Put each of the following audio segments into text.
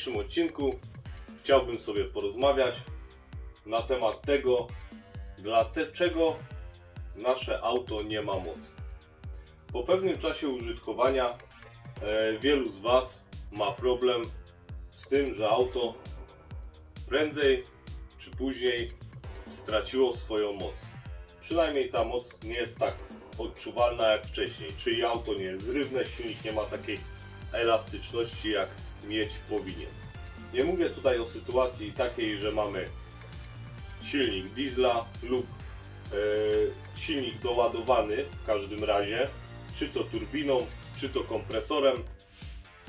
dzisiejszym odcinku chciałbym sobie porozmawiać na temat tego, dlaczego nasze auto nie ma mocy. Po pewnym czasie użytkowania e, wielu z Was ma problem z tym, że auto prędzej czy później straciło swoją moc. Przynajmniej ta moc nie jest tak odczuwalna jak wcześniej, czyli auto nie jest zrywne, silnik nie ma takiej elastyczności jak mieć powinien. Nie mówię tutaj o sytuacji takiej, że mamy silnik diesla lub e, silnik doładowany w każdym razie, czy to turbiną, czy to kompresorem.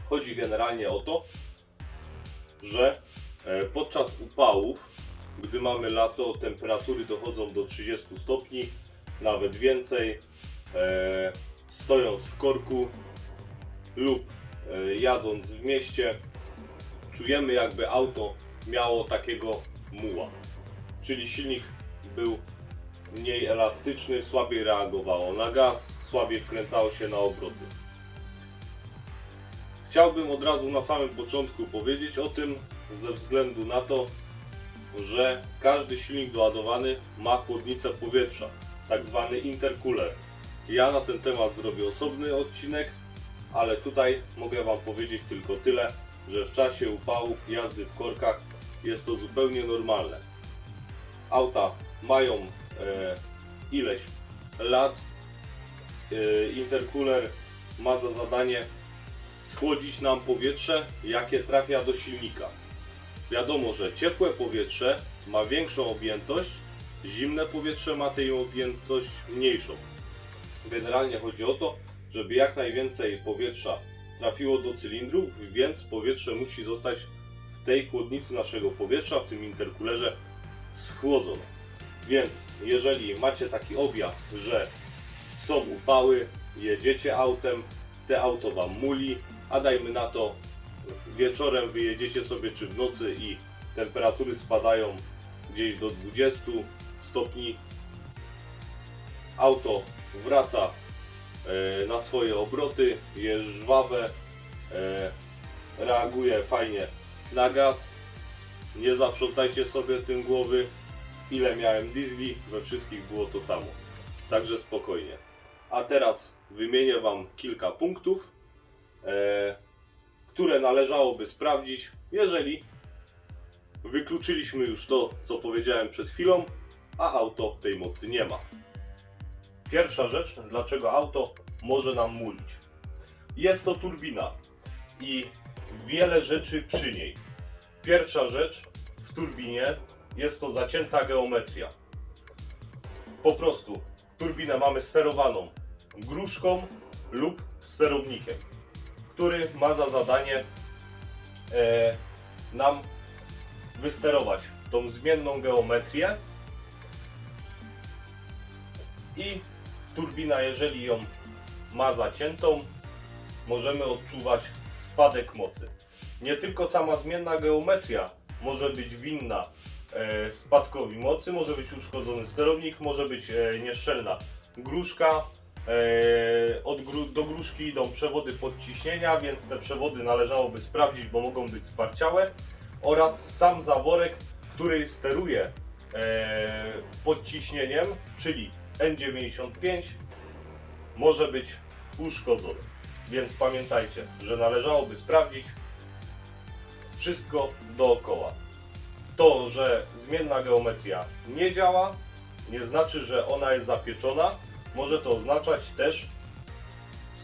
Chodzi generalnie o to, że e, podczas upałów, gdy mamy lato, temperatury dochodzą do 30 stopni, nawet więcej, e, stojąc w korku lub jadąc w mieście, czujemy jakby auto miało takiego muła. Czyli silnik był mniej elastyczny, słabiej reagowało na gaz, słabiej wkręcało się na obroty. Chciałbym od razu na samym początku powiedzieć o tym, ze względu na to, że każdy silnik doładowany ma chłodnicę powietrza, tak zwany intercooler. Ja na ten temat zrobię osobny odcinek, ale tutaj mogę Wam powiedzieć tylko tyle, że w czasie upałów jazdy w korkach jest to zupełnie normalne. Auta mają e, ileś lat. E, intercooler ma za zadanie schłodzić nam powietrze, jakie trafia do silnika. Wiadomo, że ciepłe powietrze ma większą objętość, zimne powietrze ma tej objętość mniejszą. Generalnie chodzi o to, żeby jak najwięcej powietrza trafiło do cylindrów, więc powietrze musi zostać w tej chłodnicy naszego powietrza, w tym interkulerze schłodzone. Więc jeżeli macie taki objaw, że są upały, jedziecie autem, te auto wam muli, a dajmy na to wieczorem wyjedziecie sobie czy w nocy i temperatury spadają gdzieś do 20 stopni, auto wraca na swoje obroty, jest żwawe, e, reaguje fajnie na gaz. Nie zaprzątajcie sobie tym głowy, ile miałem diesli, we wszystkich było to samo. Także spokojnie. A teraz wymienię Wam kilka punktów, e, które należałoby sprawdzić, jeżeli wykluczyliśmy już to, co powiedziałem przed chwilą, a auto tej mocy nie ma. Pierwsza rzecz, dlaczego auto może nam mulić. Jest to turbina i wiele rzeczy przy niej. Pierwsza rzecz w turbinie jest to zacięta geometria. Po prostu turbinę mamy sterowaną gruszką lub sterownikiem, który ma za zadanie e, nam wysterować tą zmienną geometrię i turbina, jeżeli ją ma zaciętą, możemy odczuwać spadek mocy. Nie tylko sama zmienna geometria może być winna e, spadkowi mocy, może być uszkodzony sterownik, może być e, nieszczelna gruszka. E, gru, do gruszki idą przewody podciśnienia, więc te przewody należałoby sprawdzić, bo mogą być sparciałe. Oraz sam zaworek, który steruje e, podciśnieniem, czyli N95 może być uszkodzony. Więc pamiętajcie, że należałoby sprawdzić wszystko dookoła. To, że zmienna geometria nie działa, nie znaczy, że ona jest zapieczona. Może to oznaczać też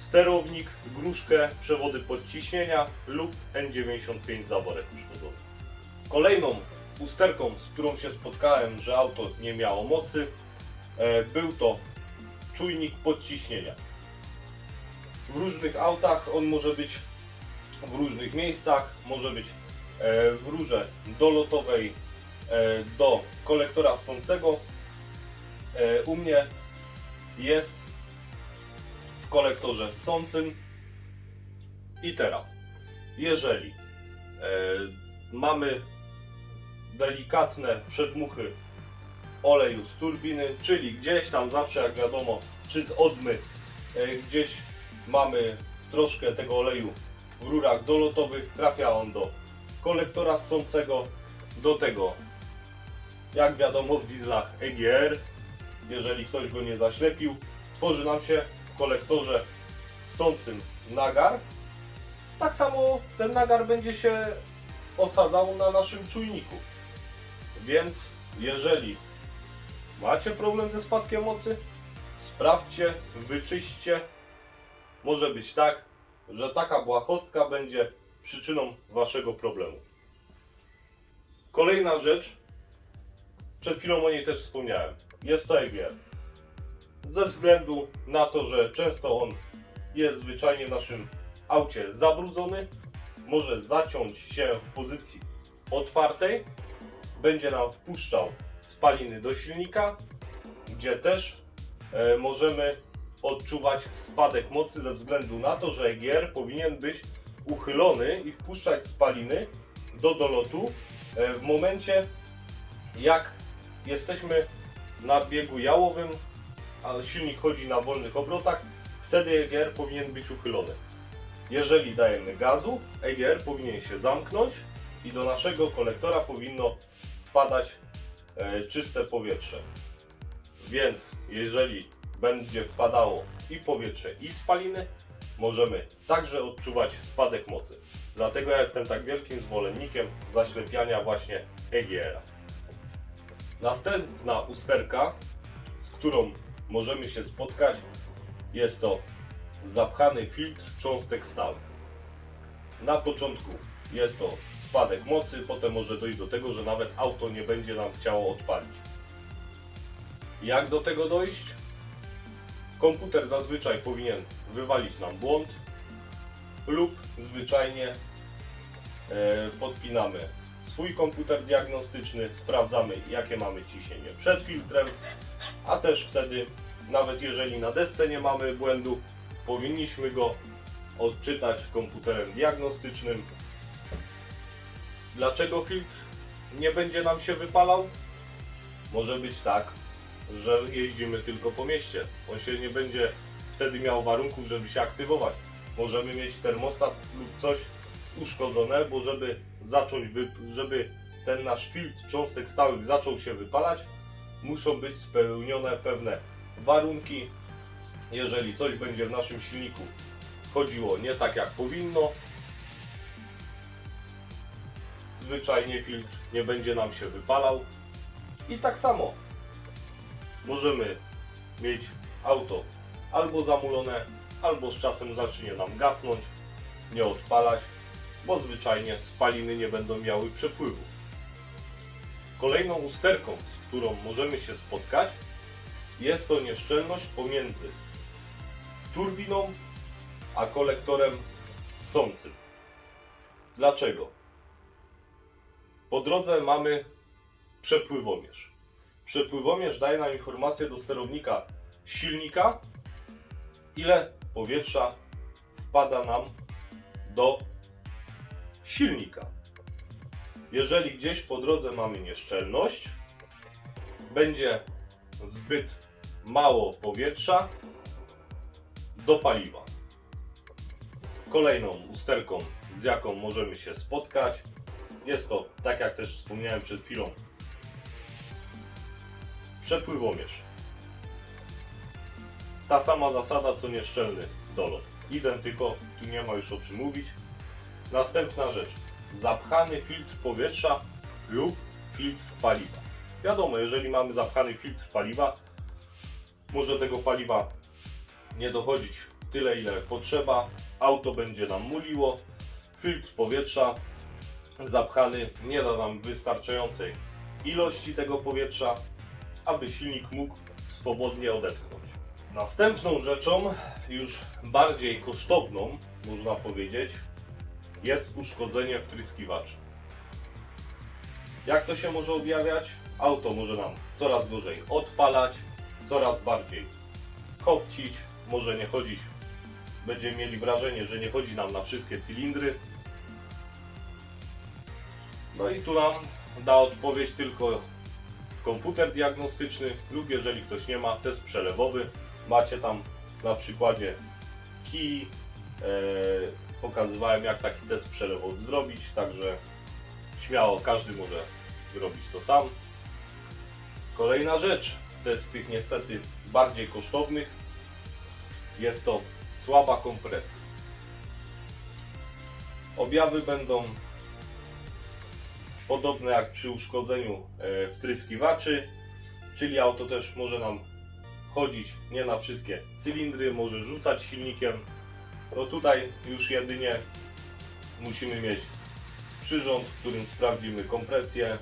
sterownik, gruszkę, przewody podciśnienia lub N95 zaworek uszkodzony. Kolejną usterką, z którą się spotkałem, że auto nie miało mocy, e, był to czujnik podciśnienia. W różnych autach on może być w różnych miejscach, może być e, w rurze dolotowej e, do kolektora ssącego. E, U mnie jest w kolektorze ssącym. I teraz, jeżeli mamy delikatne przedmuchy oleju z turbiny, czyli gdzieś tam zawsze, jak wiadomo, czy z odmy, e, gdzieś mamy troszkę tego oleju w rurach dolotowych, trafia on do kolektora ssącego, do tego, jak wiadomo w dieslach EGR, jeżeli ktoś go nie zaślepił, tworzy nam się w kolektorze ssącym nagar. Tak samo ten nagar będzie się osadzał na naszym czujniku. Więc jeżeli macie problem ze spadkiem mocy, sprawdźcie, wyczyśćcie. Może być tak, że taka błahostka będzie przyczyną waszego problemu. Kolejna rzecz, przed chwilą o niej też wspomniałem, jest to EGR. Ze względu na to, że często on jest zwyczajnie w naszym aucie zabrudzony, może zaciąć się w pozycji otwartej, będzie nam wpuszczał spaliny do silnika, gdzie też e, możemy odczuwać spadek mocy ze względu na to, że EGR powinien być uchylony i wpuszczać spaliny do dolotu e, w momencie jak jesteśmy na biegu jałowym, a silnik chodzi na wolnych obrotach, wtedy EGR powinien być uchylony. Jeżeli dajemy gazu, EGR powinien się zamknąć i do naszego kolektora powinno wpadać e, czyste powietrze. Więc jeżeli będzie wpadało i powietrze i spaliny, możemy także odczuwać spadek mocy. Dlatego ja jestem tak wielkim zwolennikiem zaślepiania właśnie EGR-a. Następna usterka, z którą możemy się spotkać, jest to zapchany filtr cząstek stałych. Na początku jest to spadek mocy, potem może dojść do tego, że nawet auto nie będzie nam chciało odpalić. Jak do tego dojść? Komputer zazwyczaj powinien wywalić nam błąd lub zwyczajnie e, podpinamy swój komputer diagnostyczny, sprawdzamy jakie mamy ciśnienie przed filtrem, a też wtedy, nawet jeżeli na desce nie mamy błędu, powinniśmy go odczytać komputerem diagnostycznym. Dlaczego filtr nie będzie nam się wypalał? Może być tak, że jeździmy tylko po mieście. On się nie będzie wtedy miał warunków, żeby się aktywować. Możemy mieć termostat lub coś uszkodzone, bo żeby zacząć, żeby ten nasz filtr cząstek stałych zaczął się wypalać, muszą być spełnione pewne warunki. Jeżeli coś będzie w naszym silniku chodziło nie tak jak powinno, zwyczajnie filtr nie będzie nam się wypalał. I tak samo możemy mieć auto albo zamulone, albo z czasem zacznie nam gasnąć, nie odpalać, bo zwyczajnie spaliny nie będą miały przepływu. Kolejną usterką, z którą możemy się spotkać, jest to nieszczelność pomiędzy turbiną a kolektorem ssącym. Dlaczego? Po drodze mamy przepływomierz. Przepływomierz daje nam informację do sterownika silnika, ile powietrza wpada nam do silnika. Jeżeli gdzieś po drodze mamy nieszczelność, będzie zbyt mało powietrza do paliwa. Kolejną usterką, z jaką możemy się spotkać, jest to, tak jak też wspomniałem przed chwilą, przepływomierz. Ta sama zasada co nieszczelny dolot. Identyko, tu nie ma już o czym mówić. Następna rzecz. Zapchany filtr powietrza lub filtr paliwa. Wiadomo, jeżeli mamy zapchany filtr paliwa, może tego paliwa nie dochodzić tyle, ile potrzeba. Auto będzie nam muliło. Filtr powietrza zapchany nie da nam wystarczającej ilości tego powietrza, aby silnik mógł swobodnie odetchnąć. Następną rzeczą, już bardziej kosztowną, można powiedzieć, jest uszkodzenie wtryskiwaczy. Jak to się może objawiać? Auto może nam coraz gorzej odpalać, coraz bardziej kopcić, może nie chodzić. Będziemy mieli wrażenie, że nie chodzi nam na wszystkie cylindry. No i tu nam da odpowiedź tylko komputer diagnostyczny lub jeżeli ktoś nie ma, test przelewowy. Macie tam na przykładzie kij. E, pokazywałem jak taki test przelewowy zrobić, także śmiało każdy może zrobić to sam. Kolejna rzecz, z tych niestety bardziej kosztownych, jest to słaba kompresja. Objawy będą podobne jak przy uszkodzeniu e, wtryskiwaczy, czyli auto też może nam chodzić nie na wszystkie cylindry, może rzucać silnikiem. No tutaj już jedynie musimy mieć przyrząd, w którym sprawdzimy kompresję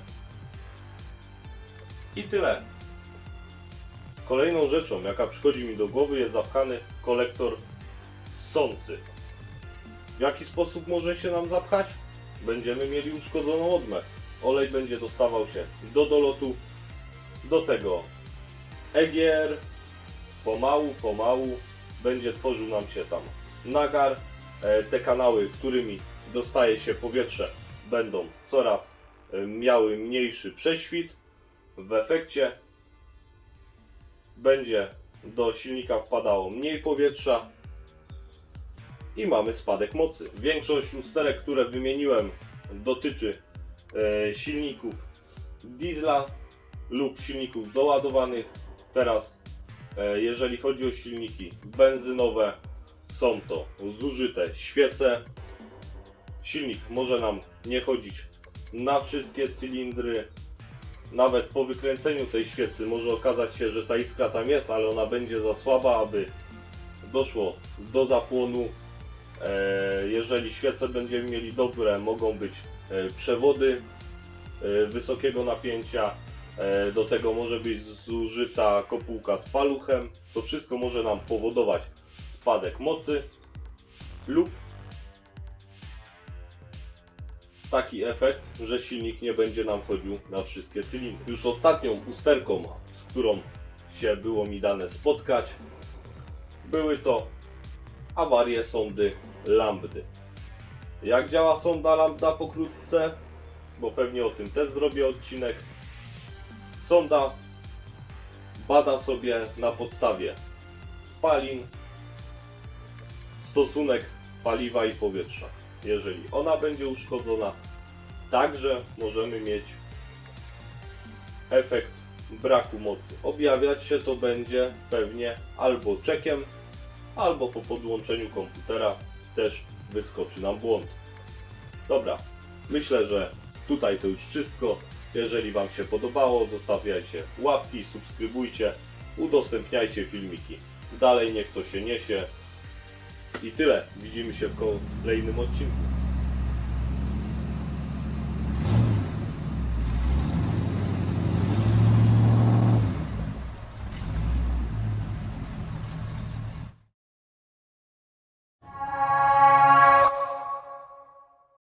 i tyle. Kolejną rzeczą, jaka przychodzi mi do głowy, jest zapchany kolektor ssący. W jaki sposób może się nam zapchać? Będziemy mieli uszkodzoną odmę. Olej będzie dostawał się do dolotu, do tego EGR, pomału, pomału będzie tworzył nam się tam nagar. E, Te kanały, którymi dostaje się powietrze, będą coraz e, miały mniejszy prześwit. W efekcie będzie do silnika wpadało mniej powietrza i mamy spadek mocy. Większość usterek, które wymieniłem, dotyczy silników diesla lub silników doładowanych. Teraz, e, jeżeli chodzi o silniki benzynowe, są to zużyte świece. Silnik może nam nie chodzić na wszystkie cylindry. Nawet po wykręceniu tej świecy może okazać się, że ta iskra tam jest, ale ona będzie za słaba, aby doszło do zapłonu. E, Jeżeli świece będziemy mieli dobre, mogą być e, przewody e, wysokiego napięcia. E, Do tego może być zużyta kopułka z paluchem. To wszystko może nam powodować spadek mocy lub taki efekt, że silnik nie będzie nam chodził na wszystkie cylindry. Już ostatnią usterką, z którą się było mi dane spotkać, były to awarie sondy lambdy. Jak działa sonda lambda pokrótce? Bo pewnie o tym też zrobię odcinek. Sonda bada sobie na podstawie spalin stosunek paliwa i powietrza. Jeżeli ona będzie uszkodzona, także możemy mieć efekt braku mocy. Objawiać się to będzie pewnie albo czekiem, albo po podłączeniu komputera też wyskoczy nam błąd. Dobra, myślę, że tutaj to już wszystko. Jeżeli Wam się podobało, zostawiajcie łapki, subskrybujcie, udostępniajcie filmiki. Dalej niech to się niesie. I tyle. Widzimy się w kolejnym odcinku.